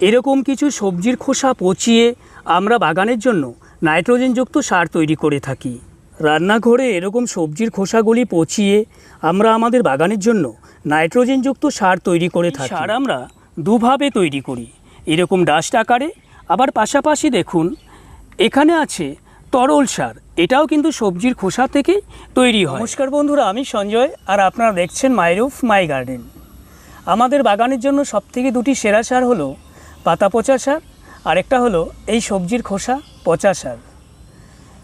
এরকম কিছু সবজির খোসা পচিয়ে আমরা বাগানের জন্য নাইট্রোজেনযুক্ত সার তৈরি করে থাকি। রান্নাঘরে এরকম সবজির খোসাগুলি পচিয়ে আমরা আমাদের বাগানের জন্য নাইট্রোজেনযুক্ত সার তৈরি করে থাকি। সার আমরা দুভাবে তৈরি করি। এরকম ডাস্ট আকারে আবার পাশাপাশি দেখুন এখানে আছে তরল সার। এটাও কিন্তু সবজির খোসা থেকেই তৈরি হয়। নমস্কার বন্ধুরা আমি সঞ্জয় আর আপনারা দেখছেন মাইরুফ মাই গার্ডেন আমাদের বাগানের জন্য সবথেকে দুটি সেরা সার হলো পাতা পচা সার, আরেকটা হলো এই সবজির খোসা পচা সার।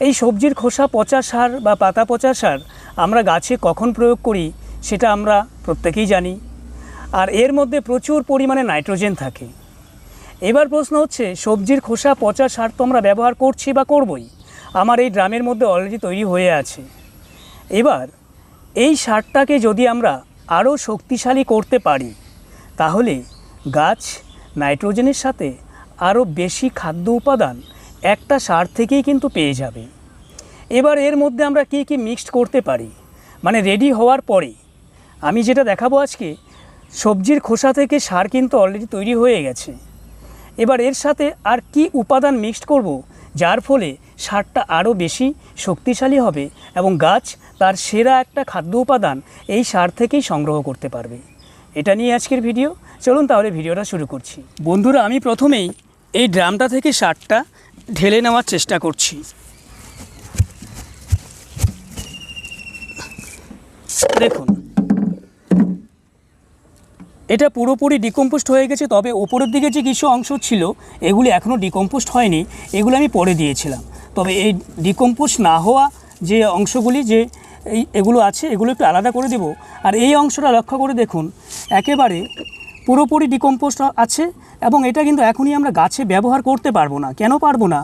এই সবজির খোসা পচা সার বা পাতা পচা সার আমরা গাছে কখন প্রয়োগ করি সেটা আমরা প্রত্যেকেই জানি। আর এর মধ্যে প্রচুর পরিমাণে নাইট্রোজেন থাকে। এবার প্রশ্ন হচ্ছে, সবজির খোসা পচা সার তো আমরা ব্যবহার করছি বা করবই, আমার এই ড্রামের মধ্যে অলরেডি তৈরি হয়ে আছে। এবার, এই সারটাকে যদি আমরা আরও শক্তিশালী করতে পারি, তাহলে গাছ নাইট্রোজেনের সাথে আরও বেশি খাদ্য উপাদান একটা সার থেকেই কিন্তু পেয়ে যাবে। এবার এর মধ্যে আমরা কী কী মিক্সড করতে পারি? মানে রেডি হওয়ার পরে আমি যেটা দেখাবো আজকে, সবজির খোসা থেকে সার কিন্তু অলরেডি তৈরি হয়ে গেছে। এবার এর সাথে আর কি উপাদান মিক্সড করব, যার ফলে সারটা আরও বেশি শক্তিশালী হবে এবং গাছ তার সেরা একটা খাদ্য উপাদান এই সার থেকেই সংগ্রহ করতে পারবে। এটা নিয়ে আজকের ভিডিও চলুন তাহলে ভিডিওটা শুরু করছি। বন্ধুরা, আমি প্রথমেই এই ড্রামটা থেকে সারটা ঢেলে নেওয়ার চেষ্টা করছি। দেখুন, এটা পুরোপুরি ডিকম্পোস্ট হয়ে গেছে, তবে ওপরের দিকে যে কিছু অংশ ছিল, এগুলি এখনও ডিকম্পোস্ট হয়নি, এগুলো আমি পরে দিয়েছিলাম। তবে এই ডিকম্পোস্ট না হওয়া যে অংশগুলি, যে এই এগুলো আছে, এগুলো একটু আলাদা করে দেব। আর এই অংশটা লক্ষ্য করে দেখুন, একেবারে পুরোপুরি ডিকম্পোস্ট আছে এবং এটা কিন্তু এখনই আমরা গাছে ব্যবহার করতে পারব না। কেন পারব না?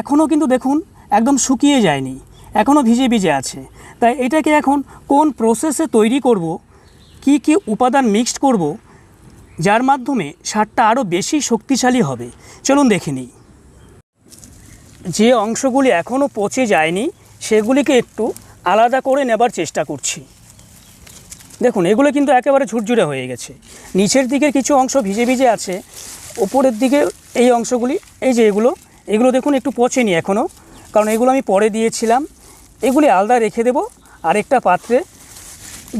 এখনও কিন্তু দেখুন, একদম শুকিয়ে যায়নি, এখনও ভিজে ভিজে আছে। তাই এটাকে এখন কোন প্রসেসে তৈরি করব, কি কি উপাদান মিক্সড করব, যার মাধ্যমে সারটা আরও বেশি শক্তিশালী হবে, চলুন দেখে নিই। যে অংশগুলি এখনও পচে যায়নি, সেগুলিকে একটু আলাদা করে নেবার চেষ্টা করছি। দেখুন, এগুলো কিন্তু একেবারে ঝুরঝুরে হয়ে গেছে। নিচের দিকের কিছু অংশ ভিজে ভিজে আছে, ওপরের দিকে এই অংশগুলি, এই যে এগুলো এগুলো দেখুন একটু পচেনি এখনও কারণ এগুলো আমি পরে দিয়েছিলাম। এগুলি আলাদা রেখে দেব আরেকটা পাত্রে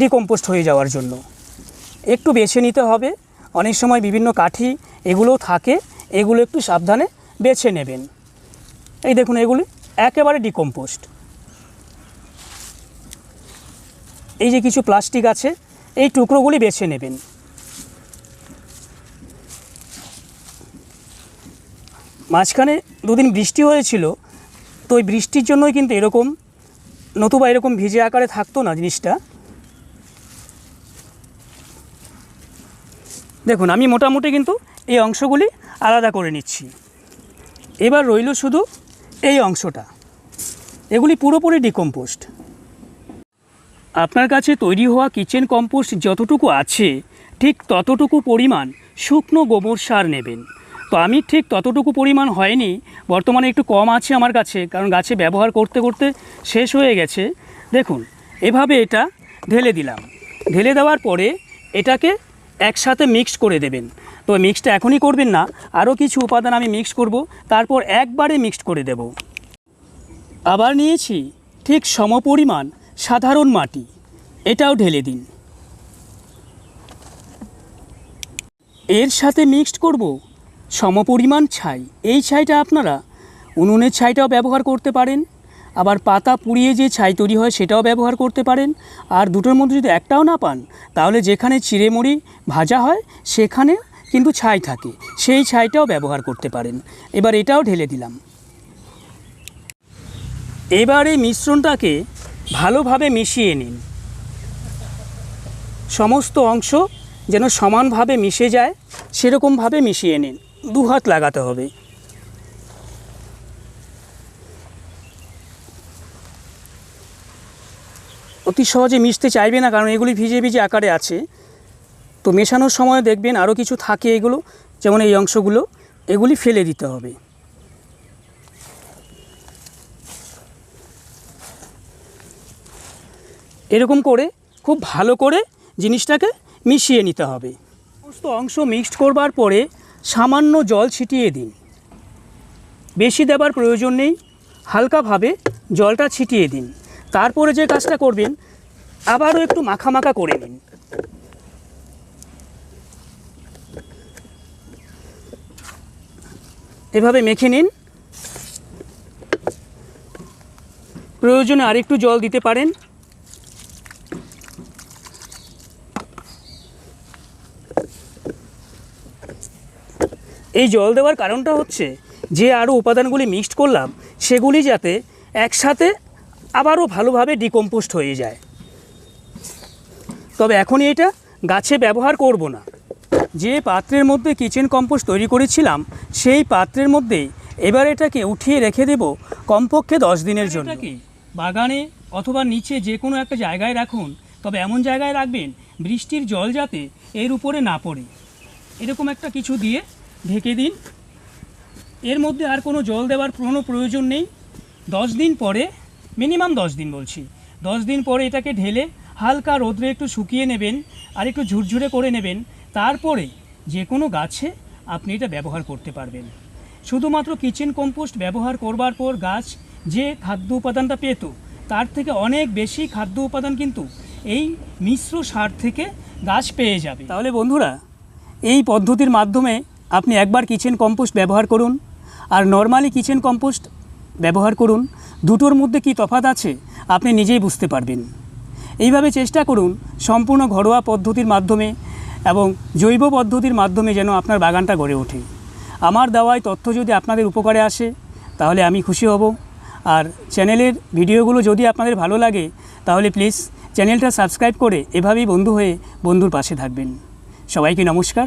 ডিকম্পোস্ট হয়ে যাওয়ার জন্য। একটু বেছে নিতে হবে, অনেক সময় বিভিন্ন কাঠি এগুলোও থাকে, এগুলো একটু সাবধানে বেছে নেবেন। এই দেখুন, এগুলি একেবারে ডিকম্পোস্ট। এই যে কিছু প্লাস্টিক আছে, এই টুকরোগুলি বেছে নেবেন। মাঝখানে দুদিন বৃষ্টি হয়েছিল, তো ওই বৃষ্টির জন্যই কিন্তু এরকম, নতুবা এরকম ভিজে আকারে থাকতো না জিনিসটা। দেখুন, আমি মোটামুটি কিন্তু এই অংশগুলি আলাদা করে নিচ্ছি। এবার রইল শুধু এই অংশটা। এগুলি পুরোপুরি ডিকম্পোস্ট আপনার কাছে তৈরি হওয়া কিচেন কম্পোস্ট যতটুকু আছে, ঠিক ততটুকু পরিমাণ শুকনো গোবর সার নেবেন। তো আমি ঠিক ততটুকু পরিমাণ হয়নি, বর্তমানে একটু কম আছে আমার কাছে, কারণ গাছে ব্যবহার করতে করতে শেষ হয়ে গেছে। দেখুন, এভাবে এটা ঢেলে দিলাম। ঢেলে দেওয়ার পরে এটাকে একসাথে মিক্সড করে দেবেন। তো মিক্সটা এখনই করবেন না, আরও কিছু উপাদান আমি মিক্স করব, তারপর একবারে মিক্সড করে দেব। আবার নিয়েছি ঠিক সমপরিমাণ সাধারণ মাটি, এটাও ঢেলে দিন। এর সাথে মিক্সড করব সমপরিমাণ ছাই। এই ছাইটা আপনারা উনুনের ছাইটাও ব্যবহার করতে পারেন, আবার পাতা পুড়িয়ে যে ছাই তৈরি হয় সেটাও ব্যবহার করতে পারেন, আর দুটোর মধ্যে যদি একটাও না পান, তাহলে যেখানে চিড়েমুড়ি ভাজা হয়, সেখানে কিন্তু ছাই থাকে। সেই ছাইটাও ব্যবহার করতে পারেন। এবার এটাও ঢেলে দিলাম। এবার এই মিশ্রণটাকে ভালোভাবে মিশিয়ে নিন। সমস্ত অংশ যেন সমানভাবে মিশে যায়, সেরকমভাবে মিশিয়ে নিন। দু হাত লাগাতে হবে। অতি সহজে মিশতে চাইবে না, কারণ এগুলি ভিজে ভিজে আকারে আছে। তো মেশানোর সময় দেখবেন আরও কিছু থাকে এগুলো, যেমন এই অংশগুলো, এগুলি ফেলে দিতে হবে। এরকম করে খুব ভালো করে জিনিসটাকে মিশিয়ে নিতে হবে। সমস্ত অংশ মিক্সড করবার পরে সামান্য জল ছিটিয়ে দিন। বেশি দেবার প্রয়োজন নেই, হালকাভাবে জলটা ছিটিয়ে দিন। তারপরে যে কাজটা করবেন, আবারও একটু মাখা মাখা করে নিন। এভাবে মেখে নিন। প্রয়োজনে আরেকটু জল দিতে পারেন। এই জল দেওয়ার কারণটা হচ্ছে যে আরও উপাদানগুলি মিক্সড করলাম, সেগুলি যাতে একসাথে আবারও ভালোভাবে ডিকম্পোস্ট হয়ে যায়। তবে এখনই এটা গাছে ব্যবহার করব না। যে পাত্রের মধ্যে কিচেন কম্পোস্ট তৈরি করেছিলাম, সেই পাত্রের মধ্যেই এবার এটাকে উঠিয়ে রেখে দেব কমপক্ষে দশ দিনের জন্য। কি? বাগানে অথবা নিচে যে কোনো একটা জায়গায় রাখুন, তবে এমন জায়গায় রাখবেন বৃষ্টির জল যাতে এর উপরে না পড়ে। এরকম একটা কিছু দিয়ে ঢেকে দিন। এর মধ্যে আর কোনো জল দেওয়ার কোনো প্রয়োজন নেই। দশ দিন পরে, মিনিমাম দশ দিন বলছি। দশ দিন পরে এটাকে ঢেলে হালকা রোদ্রে একটু শুকিয়ে নেবেন আর একটু ঝুরঝুরে করে নেবেন। তারপরে যে কোনো গাছে আপনি এটা ব্যবহার করতে পারবেন। শুধুমাত্র কিচেন কম্পোস্ট ব্যবহার করবার পর গাছ যে খাদ্য উপাদানটা পেত, তার থেকে অনেক বেশি খাদ্য উপাদান কিন্তু এই মিশ্র সার থেকে গাছ পেয়ে যাবে। তাহলে বন্ধুরা, এই পদ্ধতির মাধ্যমে আপনি একবার কিচেন কম্পোস্ট ব্যবহার করুন আর নর্মালি কিচেন কম্পোস্ট ব্যবহার করুন, দুটোর মধ্যে কি তফাৎ আছে আপনি নিজেই বুঝতে পারবেন। এইভাবে চেষ্টা করুন সম্পূর্ণ ঘরোয়া পদ্ধতির মাধ্যমে এবং জৈব পদ্ধতির মাধ্যমে যেন আপনার বাগানটা গড়ে ওঠে। আমার দেওয়ায় তথ্য যদি আপনাদের উপকারে আসে, তাহলে আমি খুশি হব। আর চ্যানেলের ভিডিওগুলো যদি আপনাদের ভালো লাগে, তাহলে প্লিজ চ্যানেলটা সাবস্ক্রাইব করে এভাবেই বন্ধু হয়ে বন্ধুর পাশে থাকবেন। সবাইকে নমস্কার।